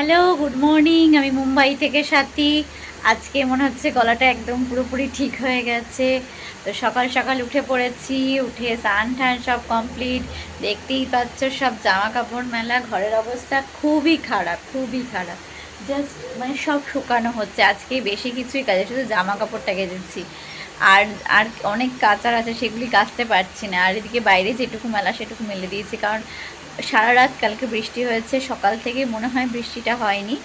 Hello good morning আমি মুম্বাই থেকে সাথী। আজকে মনে হচ্ছে গলাটা একদম পুরোপুরি ঠিক হয়ে গেছে। তো সকাল সকাল উঠে পড়েছি, উঠে স্নান টান সব কমপ্লিট দেখতেই পাচ্ছ সব জামা কাপড় মেলা, ঘরের অবস্থা খুবই খারাপ খুবই খারাপ। জাস্ট মানে সব শুকানো হচ্ছে। আজকে বেশি কিছুই কাজে, শুধু জামা কাপড়টা গেঁথেছি আর আর অনেক কাচার আছে, সেগুলি কাচতে পারছি না। আর এদিকে বাইরে যেটুকু মেলা, সেটুকু মেলে দিয়েছি। কারণ সারা রাত কালকে বৃষ্টি হয়েছে, সকাল থেকে মনে হয় বৃষ্টিটা হয়নি,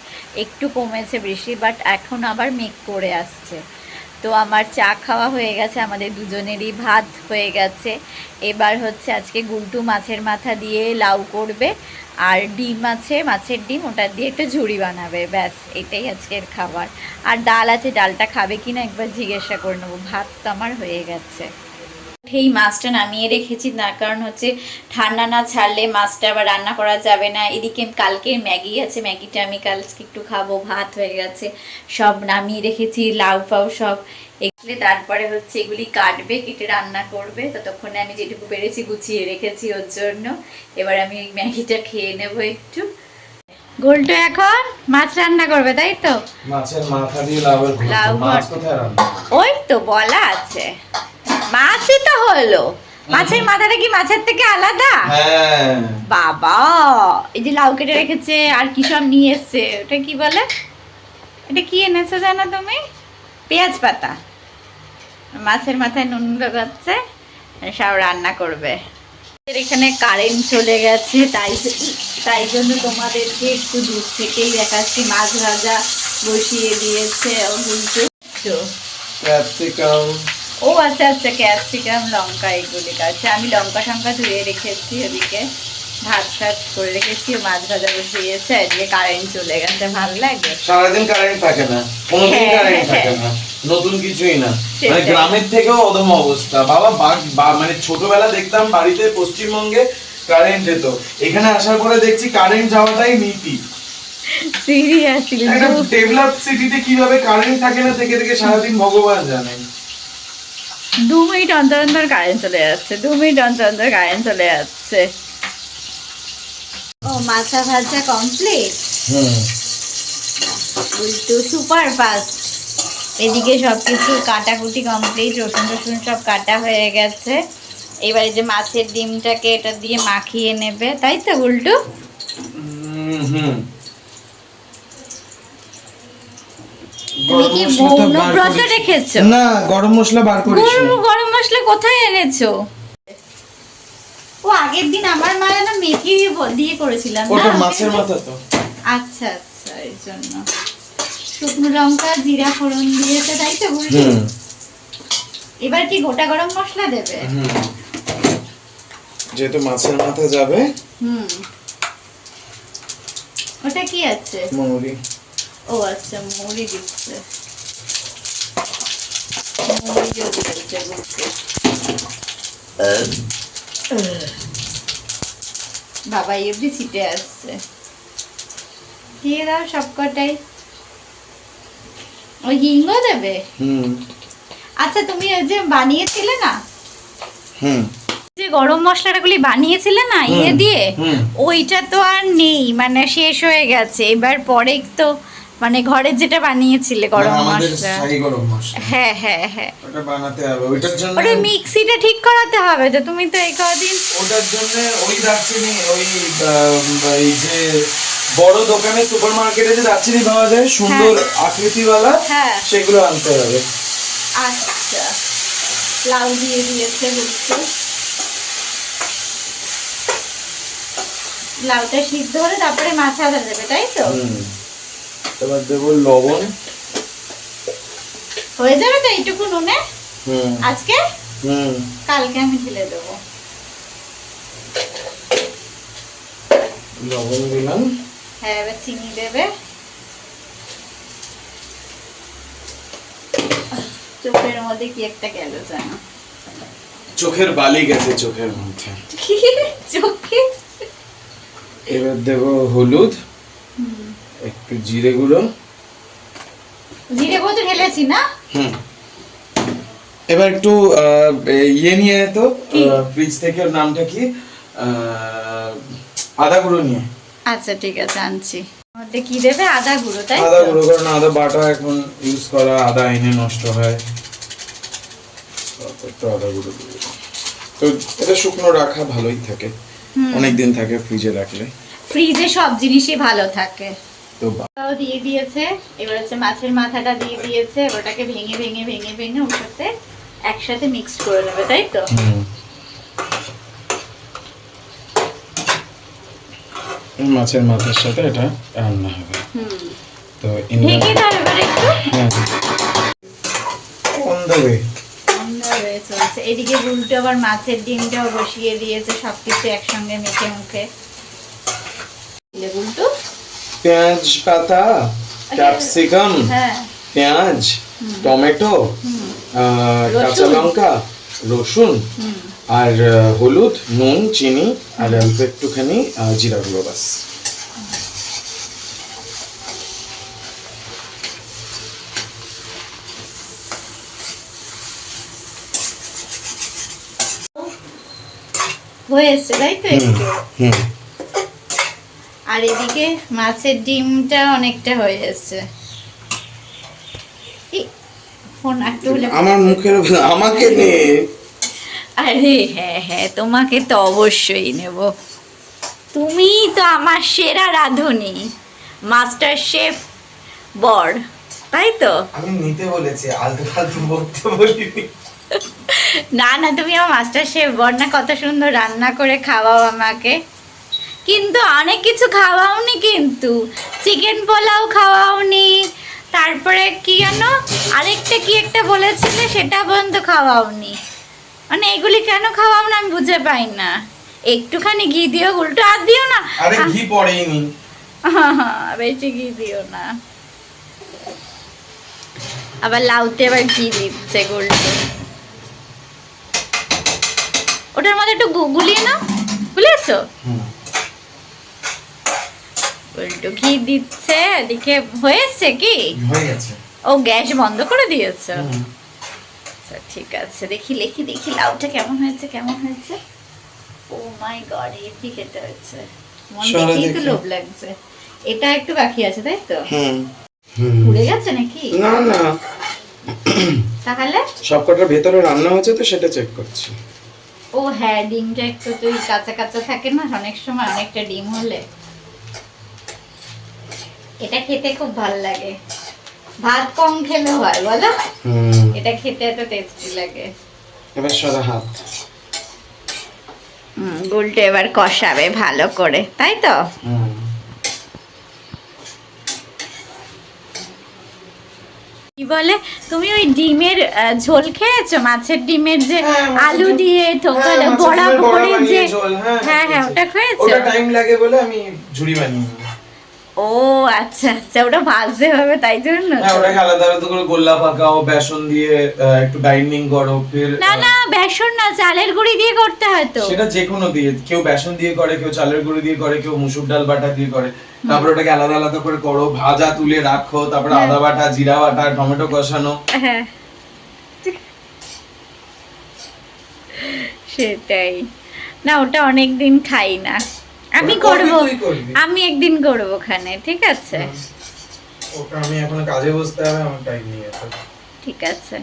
একটু কমেছে বৃষ্টি বাট এখন আবার মেঘ করে আসছে। তো আমার চা খাওয়া হয়ে গেছে, আমাদের দুজনেরই ভাত হয়ে গেছে। এবার হচ্ছে আজকে গুলটু মাছের মাথা দিয়ে লাউ করবে, আর ডিম আছে, মাছের ডিম, ওটা দিয়ে একটা ঝুড়ি বানাবে, ব্যাস, এটাই আজকের খাবার। আর ডাল আছে, ডালটা খাবে কিনা একবার জিজ্ঞাসা করে নেব, ভাত তো আমার হয়ে গেছে। এই মাছটা নামিয়ে রেখেছি। তার কারণ হচ্ছে ঠান্ডা না ছাড়লে মাছটা আবার রান্না করা যাবে না। এদিকে কালকে ম্যাগি আছে। ম্যাগিটা আমি কালকে একটু খাব। ভাত হয়ে গেছে। সব নামিয়ে রেখেছি। লাউ ফাউ সব। এগুলি তারপরে হচ্ছে এগুলি কাটবে কেটে রান্না করবে। ততক্ষণে আমি যেটুকু পেরেছি গুছিয়ে রেখেছি ওর জন্য। এবার আমি ম্যাগিটা খেয়ে নেব একটু। গোলটো এখন মাছ রান্না করবে তাই তো? মাছের মাথা দিয়ে। লাউ রান্না? ওই তো বলা আছে। মাছই তো হলো। মাছের মাথাটা কি মাছের থেকে আলাদা? হ্যাঁ। বাবা এই যে লাউ কেটে রেখেছে আর কি সব নিয়ে এসছে ওটা কি বলে? এটা কি এনেছো জানো তুমি? পেঁয়াজ পাতা। মাছের মাথায় নুন লাগাচ্ছে সব রান্না করবে। এখানে কারেন্ট চলে গেছে তাই তাই জন্য তোমাদেরকে একটু দূর থেকেই দেখাচ্ছি। মাছ ভাজা বসিয়ে দিয়েছে ক্যাপসিকাম। ও আচ্ছা আচ্ছা ক্যাপসিকাম লঙ্কা এগুলি কাছে আমি লঙ্কা টঙ্কা ধুয়ে রেখেছি ওদিকে ভাত টাত করে রেখেছি মাছ ভাজা বসিয়েছে এদিকে কারেন্ট চলে গেছে ভালো লাগে? সারাদিন কারেন্ট থাকে না কোনোদিন হ্যাঁ, কারেন্ট হ্যাঁ। থাকে না নতুন কিছুই না। মানে গ্রামের থেকেও অদম অবস্থা। বাবা মানে ছোটবেলা দেখতাম বাড়িতে পশ্চিমবঙ্গে কারেন্ট যেত। এখানে আসার পরে দেখছি কারেন্ট যাওয়াটাই নীতি। সিরিয়াসলি ডেভেলপ সিটিতে কীভাবে কারেন্ট থাকে না থেকে থেকে সারাদিন ভগবান জানেন। দু মিনিট অন্তর অন্তর কারেন্ট চলে যাচ্ছে দু মিনিট অন্তর অন্তর কারেন্ট চলে যাচ্ছে। ও মাথা ভাজা কমপ্লিট হুম উল্টো সুপার ফাস্ট এদিকে সব কিছু কাটাকুটি কমপ্লিট রসুন টসুন সব কাটা হয়ে গেছে। এবারে যে মাছের ডিমটাকে এটা দিয়ে মাখিয়ে নেবে তাই তো উল্টু? হুম, হুম তুমি কি গরম মশলাটা বার মৌনব্রত রেখেছো না গরম মশলা বার করিস গরম গরম মশলা কোথায় এনেছো? ও আগের দিন আমার মা যেন মেথি দিয়ে করেছিলাম না? ওটা মাছের মাথা তো। আচ্ছা আচ্ছা এর জন্য। শুকনো লঙ্কা জিরা ফোড়ন দিয়েছে তাই তো এবার কি গোটা গরম মশলা দেবে? হুম। যেহেতু মাছের মাথা যাবে। হুম। ওটা কি আছে? মৌরি। ও আচ্ছা মুড়ি দিচ্ছে। মুড়িও দিয়েছে বুঝতে বাবা এমনি ছিটে আসছে। দিয়ে দাও সবকটাই। ওই হিঙ্গ দেবে? হুম। আচ্ছা তুমি ওই যে বানিয়েছিলে না? হুম। যে গরম মশলাটাগুলি বানিয়েছিলে না ইয়ে দিয়ে? ওইটা তো আর নেই মানে শেষ হয়ে গেছে। এবার পরে তো মানে ঘরে যেটা বানিয়েছিলে গরম মশলা। শাহী গরম মশলা। হ্যাঁ হ্যাঁ হ্যাঁ। ওটা বানাতে হবে ওইটার জন্য ওটা মিক্সিটা ঠিক করাতে হবে তো তুমি তো এই কদিন ওটার জন্য ওই দারচিনি ওই এই যে বড় দোকানে সুপার মার্কেটে যে দারচিনি পাওয়া যায় সুন্দর আকৃতিওয়ালা হ্যাঁ। সেগুলো আনতে হবে। আচ্ছা। লাউ দিয়ে দিয়েছে বলছে লাউটা সিদ্ধ হলে তারপরে মাছ আদা দেবে তাই তো? হুম। এবার দেবো লবণ। হয়ে যাবে তো এইটুকু নুনে? আজকে? হুম। কালকে আমি ঢেলে দেবো। লবণ দিলাম। হ্যাঁ এবার চিনি দেবে। চোখের মধ্যে কি একটা গেল জানো চোখের বালি গেছে চোখের মধ্যে। চোখে? এবার দেবো হলুদ। একটু জিরে গুঁড়ো। জিরে গুঁড়ো তো ঢেলেছি না? হুম। এবার একটু ইয়ে নিয়ে তো। ফ্রিজ থেকে ওর নামটা কি? আদা গুঁড়ো নিয়ে। আচ্ছা ঠিক আছে আনছি। এটা কি দেবে? আদা গুঁড়ো তাই আদা গুঁড়ো কারণ আদা বাটা এখন ইউজ করা আদা এনে নষ্ট হয়। একটু আদা গুঁড়ো তো এটা শুকনো রাখা ভালোই থাকে। অনেক দিন থাকে ফ্রিজে রাখলে। ফ্রিজে সব জিনিসই ভালো থাকে। তো দিয়ে দিয়েছে। এবার হচ্ছে মাছের মাথাটা দিয়ে দিয়েছে। ওটাকে ভেঙে ভেঙে ভেঙে ভেঙে ওর সাথে একসাথে মিক্সড করে নেবে তাই তো? মাছের মাথার সাথে এটা রান্না হবে। তো ঢেকে দাও এবার একটু। হ্যাঁ অন দ্য ওয়ে চলছে। এদিকে উল্টো আবার মাছের ডিমটাও বসিয়ে দিয়েছে। সবকিছু একসঙ্গে মেখে মুখে। উল্টো পেঁয়াজ পাতা ক্যাপসিকাম হ্যাঁ। পেঁয়াজ টমেটো কাঁচা লঙ্কা রসুন আর হলুদ নুন চিনি আর অল্প একটুখানি জিরা গুঁড়ো বাস হয়ে এসছে তাই তো হুম। আর এদিকে মাছের ডিমটা অনেকটা হয়ে এই, ফোন একটু হলে আমার মুখের আমাকে নে আরে হ্যাঁ হ্যাঁ তোমাকে তো অবশ্যই নেব। তুমি তো আমার সেরা রাঁধুনি মাস্টার শেফ বর তাই তো? আমি নিতে বলেছি আলতু ফালতু বলতে বলিনি। না না তুমি আমার মাস্টার শেফ বর না কত সুন্দর রান্না করে খাওয়াও আমাকে। কিন্তু অনেক কিছু খাওয়াওনি কিন্তু। চিকেন পোলাও খাওয়াওনি তারপরে কি জানো? আরেকটা কি একটা বলেছিলে সেটা পর্যন্ত খাওয়াওনি। মানে এগুলি কেন খাওয়াও না আমি বুঝে পাই না। একটুখানি ঘি দিও উল্টো আর দিও না। আরে ঘি পড়েইনি। বেশি ঘি দিও না। আবার লাউতে আবার ঘি দিচ্ছে গুলটে। ওটার মধ্যে একটু গুলিয়ে নাও। গুলিয়েছো হুম। উল্টো ঘি দিচ্ছে এদিকে হয়েছে কি? হয়ে গেছে ও গ্যাস বন্ধ করে দিয়েছ। আচ্ছা ঠিক আছে দেখি লিখি দেখি লাউটা কেমন হয়েছে কেমন হয়েছে? ও মাই গড হেভি খেতে হয়েছে। মন দেখেই তো লোভ লাগছে। এটা একটু বাকি আছে তাই তো? হুম। হুম। পুড়ে গেছে নাকি? না না। তাহলে? সবকটার ভেতরে রান্না হয়েছে তো সেটা চেক করছি। ও হ্যাঁ ডিমটা একটু তুই কাঁচা কাঁচা থাকে না অনেক সময় অনেকটা ডিম হলে। এটা খেতে খুব ভালো লাগে। ভাত কম খেলে হয় বলো। এটা খেতে এত টেস্টি লাগে। এবার সাদা হাত। গুলটা এবার কষাবে ভালো করে তাই তো? কি বলে? তুমি ওই ডিমের ঝোল খেয়েছো? মাছের ডিমের যে হ্যাঁ, আলু দিয়ে ঠোকালো হ্যাঁ, বড়া করে যে হ্যাঁ, হ্যাঁ হ্যাঁ ওটা খেয়েছো? ওটা টাইম লাগে বলে আমি ঝুড়ি বানিয়ে। ও আচ্ছা আচ্ছা ওটা ভাজতে হবে তাই জন্য হ্যাঁ ওটাকে আলাদা আলাদা করে গোল্লা পাকাও বেসন দিয়ে একটু বাইন্ডিং করো ফির না না বেসন না চালের গুঁড়ি দিয়ে করতে হয় তো। সেটা যে কোনো দিয়ে কেউ বেসন দিয়ে করে কেউ চালের গুঁড়ি দিয়ে করে কেউ মুসুর ডাল বাটা দিয়ে করে। তারপর ওটাকে আলাদা আলাদা করে করো ভাজা তুলে রাখো তারপর হ্যাঁ। আদা বাটা জিরা বাটা টমেটো কষানো। হ্যাঁ। সেটাই। না ওটা অনেক দিন খাই না। আমি ওটা করব। আমি একদিন করব ওখানে ঠিক আছে? ওটা আমি এখন কাজে বসতে হবে আমার টাইম যেতে ঠিক আছে।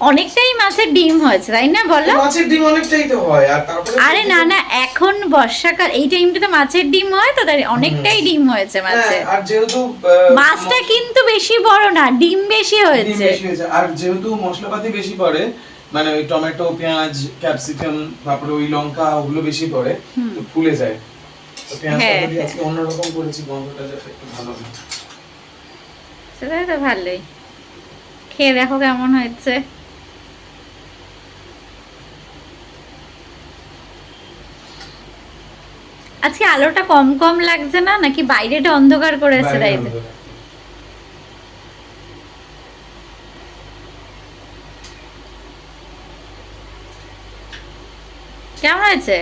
অনেকটাই মাছের ডিম হয়েছে তাই না বলো? মাছের ডিম অনেকটাই তো হয় আর তারপরে আরে না না এখন বর্ষাকাল এই টাইমটা তো মাছের ডিম হয় তো তাই অনেকটাই ডিম হয়েছে হ্যাঁ, মাছের। আর যেহেতু মাছটা কিন্তু বেশি বড় না ডিম বেশি হয়েছে। বেশি হয়েছে আর যেহেতু মশলাপাতি বেশি পড়ে মানে ওই টমেটো পেঁয়াজ ক্যাপসিকাম তারপরে ওই লঙ্কা ওগুলো বেশি পড়ে তো ফুলে যায়। তো পেঁয়াজটা হ্যাঁ, যদি হ্যাঁ। আজকে অন্যরকম করেছি গন্ধটা যাতে একটু ভালো হয় সেটাই তো ভালোই। খেয়ে দেখো কেমন হয়েছে। আজকে আলোটা কম কম লাগছে না? নাকি বাইরেটা অন্ধকার করেছে তাই কেমন হয়েছে?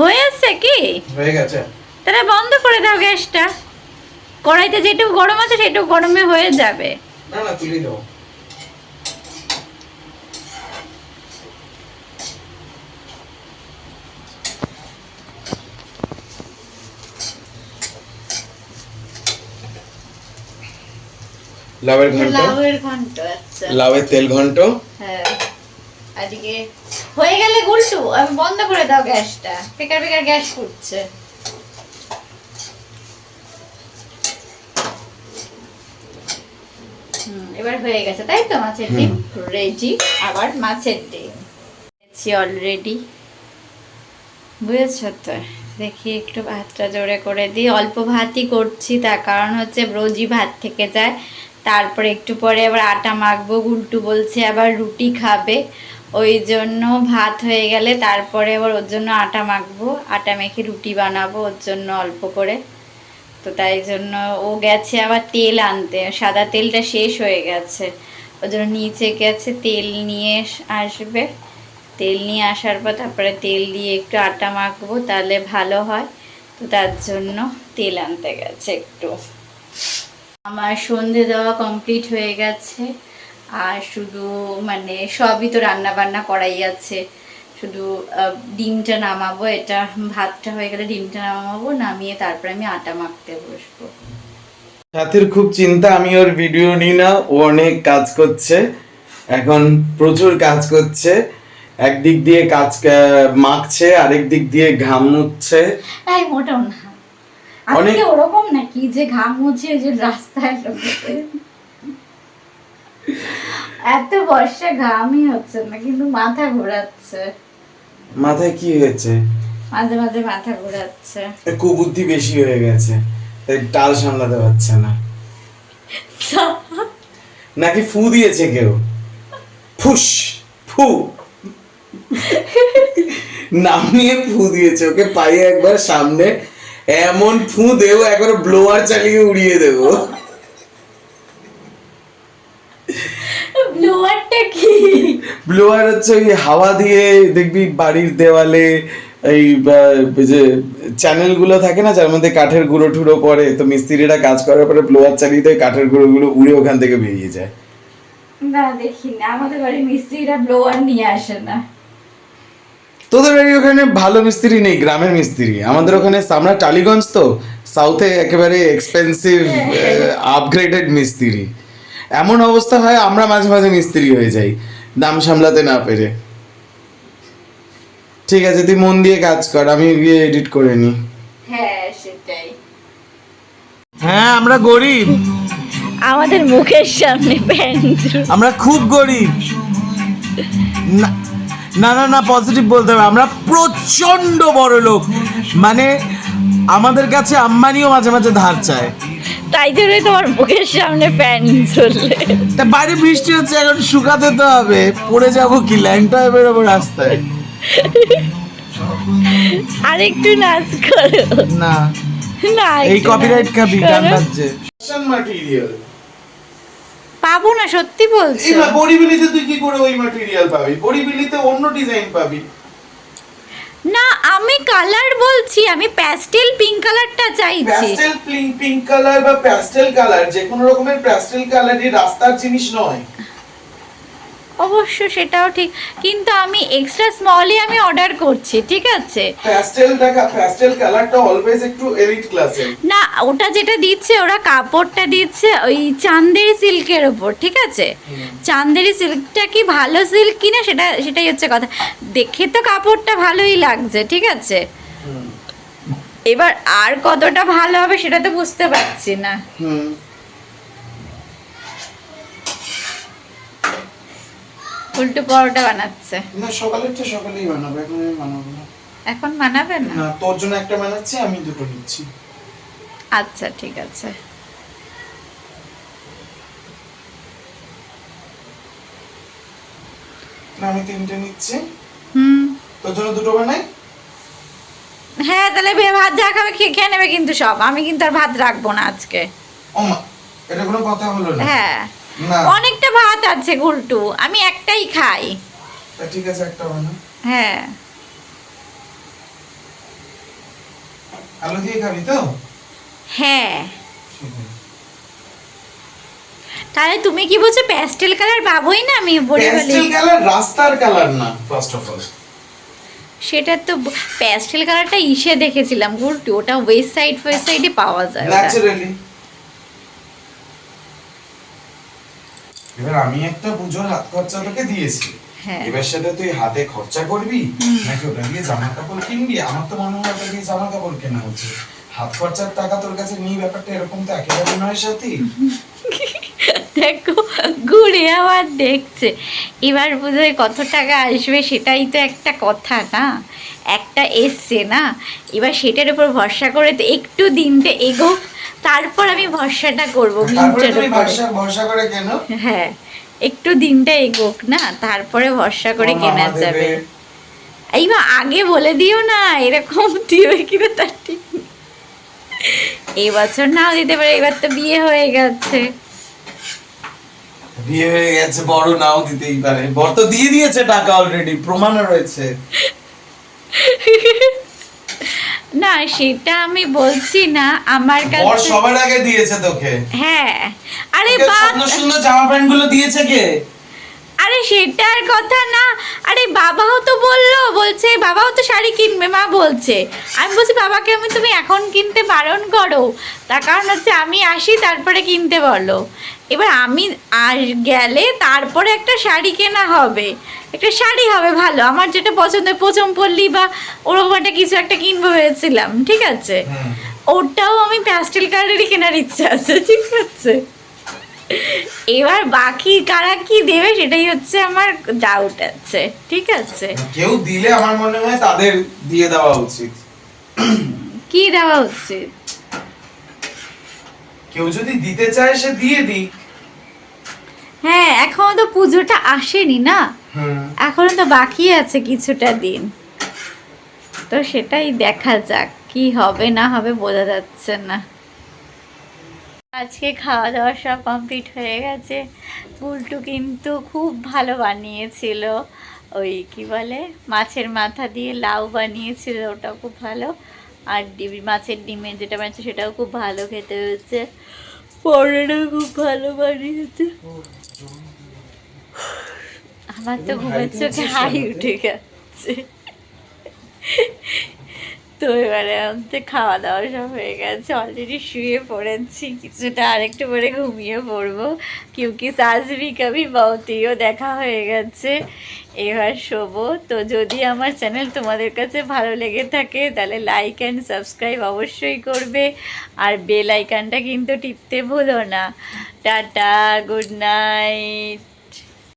হয়ে আছে কি? হয়ে গেছে। তাহলে বন্ধ করে দাও গ্যাসটা। কড়াইতে যেটুকু গরম আছে সেটুকু গরমে হয়ে যাবে। না না তুলে দাও। লাউয়ের ঘন্ট? লাউয়ের ঘন্ট আচ্ছা। লাউয়ের তেল ঘন্ট? হ্যাঁ। আজকে হয়ে গেলে গুলটু আমি বন্ধ করে দাও গ্যাসটা। বেকার বেকার গ্যাস করছে হুম, এবার হয়ে গেছে তাই তো? মাছের ডিম রেডি আবার মাছের ডিম। অলরেডি বুঝেছ তো? দেখি একটু ভাতটা জোরে করে দিই। অল্প ভাতই করছি তার কারণ হচ্ছে রোজই ভাত থেকে যায়। তারপরে একটু পরে আবার আটা মাখবো, গুলটু বলছে আবার রুটি খাবে। ওই জন্য ভাত হয়ে গেলে তারপরে আবার ওর জন্য আটা মাখবো, আটা মেখে রুটি বানাবো ওর জন্য অল্প করে। তো তাই জন্য ও গেছে আবার তেল আনতে, সাদা তেলটা শেষ হয়ে গেছে। ওই জন্য নিচে গেছে, তেল নিয়ে আসবে। তেল নিয়ে আসার পর তারপরে তেল দিয়ে একটু আটা মাখবো, তাহলে ভালো হয়। তো তার জন্য তেল আনতে গেছে একটু। আমার সন্ধে দেওয়া কমপ্লিট হয়ে গেছে। আর শুধু মানে সবই তো রান্না বান্না করাই আছে। শুধু ডিমটা নামাবো এটা ভাতটা হয়ে গেলে ডিমটা নামাবো নামিয়ে তারপরে আমি আটা মাখতে বসবো। সাথীর খুব চিন্তা আমি ওর ভিডিও নিই না ও অনেক কাজ করছে। এখন প্রচুর কাজ করছে। একদিক দিয়ে কাজ মাখছে আরেক দিক দিয়ে ঘাম মুছছে। তাই মোটাও না। অনেক- ওরকম নাকি যে ঘাম মুছে যে রাস্তায় এত বর্ষা ঘামই হচ্ছে না কিন্তু মাথা ঘোরাচ্ছে। মাথায় কি হয়েছে? মাঝে মাঝে মাথা ঘোরাচ্ছে। কুবুদ্ধি বেশি হয়ে গেছে তাই টাল সামলাতে পারছে না। নাকি ফু দিয়েছে কেউ? ফুস ফু। নাম নিয়ে ফু দিয়েছে ওকে পাইয়ে একবার সামনে এমন ফু দেবো একবার ব্লোয়ার চালিয়ে উড়িয়ে দেবো। ব্লোয়ারটা কি? ব্লোয়ার হচ্ছে ওই হাওয়া দিয়ে দেখবি বাড়ির দেওয়ালে এই যে চ্যানেলগুলো থাকে না যার মধ্যে কাঠের গুঁড়ো টুড়ো পড়ে তো মিস্ত্রিরা কাজ করার পরে ব্লোয়ার চালিয়ে দেয় কাঠের গুঁড়ো গুলো উড়ে ওখান থেকে বেরিয়ে যায়। না দেখি না আমাদের বাড়ির মিস্ত্রিরা ব্লোয়ার নিয়ে আসে না। তোদের বাড়ি ওখানে ভালো মিস্ত্রি নেই গ্রামের মিস্ত্রি। আমাদের ওখানে আমরা টালিগঞ্জ তো সাউথে একেবারে এক্সপেন্সিভ আপগ্রেডেড মিস্ত্রি। এমন অবস্থা হয় আমরা মাঝে মাঝে মিস্ত্রি হয়ে যাই দাম সামলাতে না পেরে। ঠিক আছে তুই মন দিয়ে কাজ কর আমি গিয়ে এডিট করে নি। হ্যাঁ সেটাই। হ্যাঁ আমরা গরিব। আমাদের মুখের সামনে প্যান্ট আমরা খুব গরিব। না না না না পজিটিভ বলতে হবে। আমরা প্রচণ্ড বড় লোক। মানে আমাদের কাছে আম্বানিও মাঝে মাঝে ধার চায়। তাই জন্যই তোমার মুখের সামনে প্যান্ট চললে। তা বাইরে বৃষ্টি হচ্ছে এখন শুকাতে তো হবে। পড়ে যাব কি? ল্যাংটা হয়ে বেরোবো রাস্তায়। আর একটু নাচ করো। না। না এই কপিরাইট খাবি গান। বাজছে। ম্যাটেরিয়াল পাবো না সত্যি বলছি। এই বড়িবিলিতে তুই কি করে ওই ম্যাটেরিয়াল পাবি? বড়িবিলিতে অন্য ডিজাইন পাবি। না আমি কালার বলছি আমি প্যাস্টেল পিঙ্ক কালারটা চাইছি। প্যাস্টেল পিঙ্ক পিঙ্ক কালার বা প্যাস্টেল কালার যে কোনো রকমের প্যাস্টেল কালারই রাস্তার জিনিস নয়। অবশ্য সেটাও ঠিক। কিন্তু আমি এক্সট্রা স্মলই আমি অর্ডার করছি ঠিক আছে? প্যাস্টেল দেখা প্যাস্টেল কালারটা অলওয়েজ একটু এলিট ক্লাসের না ওটা যেটা দিচ্ছে ওরা কাপড়টা দিচ্ছে ওই চান্দেরি সিল্কের ওপর ঠিক আছে? চান্দেরি সিল্কটা কি ভালো সিল্ক কিনা সেটা সেটাই হচ্ছে কথা। দেখে তো কাপড়টা ভালোই লাগছে ঠিক আছে? এবার আর কতটা ভালো হবে সেটা তো বুঝতে পারছি না। হুম। উল্টো পরোটা বানাচ্ছে। না সকালেরটা সকালেই বানাবো এখন আমি বানাবো না। এখন বানাবে না? না তোর জন্য একটা বানাচ্ছি আমি দুটো নিচ্ছি। আচ্ছা ঠিক আছে। না আমি তিনটে নিচ্ছি। হুম। তোর জন্য দুটো বানাই? হ্যাঁ তাহলে বে ভাত যা খাবে খেয়ে নেবে কিন্তু সব। আমি কিন্তু আর ভাত রাখব না আজকে। ও মা এটা কোনো কথা হলো না। হ্যাঁ। অনেকটা ভাত আছে গুলটু আমি একটাই খাই। ঠিক আছে একটা বানা হ্যাঁ। আলু দিয়ে খাবি তো? হ্যাঁ। তাহলে তুমি কি বলছো প্যাস্টেল কালার পাবোই না আমি বলে বলি প্যাস্টেল কালার রাস্তার কালার না ফার্স্ট অফ অল সেটা তো প্যাস্টেল কালারটা ইসে দেখেছিলাম গুলটু। ওটা ওয়েস্ট সাইড ওয়েস্ট সাইডে পাওয়া যায়। ন্যাচারালি এবার আমি একটা পুজোর হাত খরচা তোকে দিয়েছি। হ্যাঁ। এবার সেটা তুই হাতে খরচা করবি? নাকি ওটা দিয়ে জামা কাপড় কিনবি? আমার তো মনে হয় ওটা দিয়ে জামা কাপড় কেনা হচ্ছে হাত খরচার টাকা তোর কাছে নিয়ে ব্যাপারটা এরকম তো একেবারে নয় সাথী। ঘুরে আবার দেখছে। এবার পুজোয় কত টাকা আসবে সেটাই তো একটা কথা না। একটা এসছে না। এবার সেটার উপর ভরসা করে তো একটু দিনটা এগোক তারপর আমি ভরসাটা করব ভরসা করে কেন? হ্যাঁ একটু দিনটা এগোক না। তারপরে ভরসা করে কেনা যাবে। এইবার আগে বলে দিও না এরকম দিবে কিনা তার ঠিক নেই। এই বছর নাও দিতে পারে এবার তো বিয়ে হয়ে গেছে। বিয়ে হয়ে গেছে বড় নাও দিতেই পারে। বর তো দিয়ে দিয়েছে টাকা অলরেডি প্রমাণও রয়েছে। না সেটা আমি বলছি না আমার বর সবার আগে দিয়েছে তোকে। হ্যাঁ। আরে তোকে বা সুন্দর সুন্দর জামা প্যান্টগুলো দিয়েছে কে? আরে সেটার কথা না। আরে বাবাও তো বলল বলছে বাবাও তো শাড়ি কিনবে মা বলছে। আমি বলছি বাবাকে আমি তুমি এখন কিনতে বারণ করো। তার কারণ হচ্ছে আমি আসি তারপরে কিনতে বলো। এবার আমি আর গেলে তারপরে একটা শাড়ি কেনা হবে। একটা শাড়ি হবে ভালো। আমার যেটা পছন্দ প্রথম পল্লী বা ওরকম একটা কিছু একটা কিনবো ভেবেছিলাম ঠিক আছে? ওটাও আমি প্যাস্টেল কালারেরই কেনার ইচ্ছা আছে ঠিক আছে? এবার বাকি কারা কি দেবে সেটাই হচ্ছে আমার ডাউট আছে ঠিক আছে? কেউ দিলে আমার মনে হয় তাদের দিয়ে দেওয়া উচিত। কি দেওয়া উচিত? কেউ যদি দিতে চায় সে দিয়ে দিক। হ্যাঁ এখনও তো পুজোটা আসেনি না? এখনও তো বাকি আছে কিছুটা দিন। তো সেটাই দেখা যাক কি হবে না হবে বোঝা যাচ্ছে না। আজকে খাওয়া দাওয়া সব কমপ্লিট হয়ে গেছে। পুলটু কিন্তু খুব ভালো বানিয়েছিল। ওই কি বলে মাছের মাথা দিয়ে লাউ বানিয়েছিল ওটা খুব ভালো। আর ডিম, মাছের ডিমের যেটা বানিয়েছে সেটাও খুব ভালো খেতে হয়েছে পরোটা খুব ভালো বানিয়েছে। আমার তো ঘুমের চোখে হাই উঠে গেছে। তো এবারে আমাদের খাওয়া দাওয়া সব হয়ে গেছে। অলরেডি শুয়ে পড়েছি, কিছুটা আরেকটু পরে ঘুমিয়ে পড়ব। কিউকি সাজবি কবি বউতিও দেখা হয়ে গেছে। এবার শোবো। তো যদি আমার চ্যানেল তোমাদের কাছে ভালো লেগে থাকে, তাহলে লাইক অ্যান্ড সাবস্ক্রাইব অবশ্যই করবে। আর বেল আইকনটা কিন্তু টিপতে ভুলো না। Tata good night